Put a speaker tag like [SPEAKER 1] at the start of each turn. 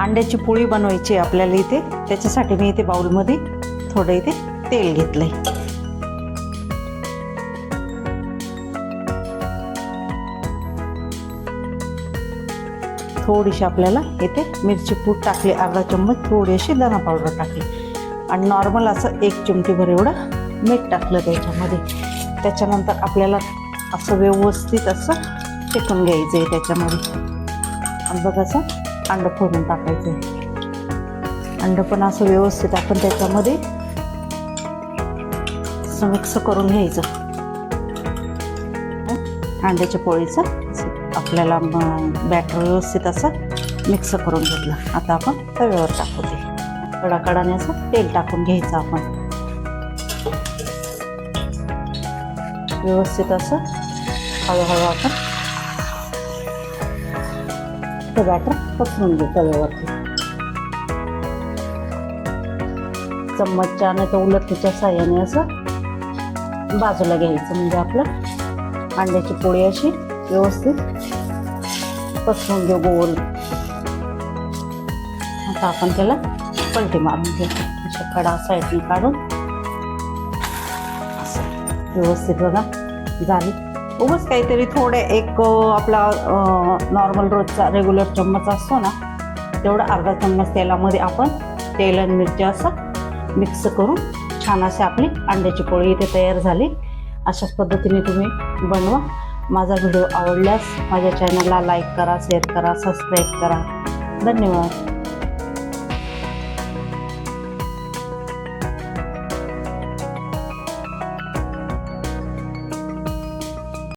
[SPEAKER 1] अंड्याची पोळी बनवायची आपल्याला इथे. त्याच्यासाठी मी इथे बाउलमध्ये थोडं इथे तेल घेतलंय. थोडीशी आपल्याला इथे मिरची पूड टाकली अर्धा चम्मच थोडी अशी धना पावडर टाकली. आणि नॉर्मल असं एक चिमटीभर एवढं मीठ टाकलं त्याच्यामध्ये. त्याच्यानंतर आपल्याला असं व्यवस्थित असं टेकून घ्यायचं आहे त्याच्यामध्ये. आणि बघा असं अंडं फोडून टाकायचं. आहे अंडं पण असं व्यवस्थित आपण त्याच्यामध्ये असं मिक्स करून घ्यायचं. अंड्याच्या पोळीचं आपल्याला बॅटर व्यवस्थित असं मिक्स करून घेतलं. आता आपण तव्यावर टाकू ते कडाकडाने असं तेल टाकून घ्यायचं आपण. व्यवस्थित असं हळूहळू आपण ते बॅटर पसरून घेतं व्यवस्थित. चम्मचच्या नाही तर उलटणीच्या साह्याने असं बाजूला घ्यायचं म्हणजे आपलं. अंड्याची पोळी अशी व्यवस्थित पसरून घेऊ गोल. आता आपण त्याला पलटी मारून घेऊ. अशा कडा साईडने काढून. असं. व्यवस्थित बघा. झाली. उगच काहीतरी थोडे एक आपला नॉर्मल रोजचा रेग्युलर चम्मच असतो ना तेवढा अर्धा चम्मच तेलामध्ये आपण तेल आणि मिरची असं मिक्स करून छान असे आपली अंड्याची पोळी इथे तयार झाली. अशाच पद्धतीने तुम्ही बनवा. माझा व्हिडिओ आवडल्यास माझ्या चॅनलला लाईक करा शेअर करा सबस्क्राईब करा. धन्यवाद.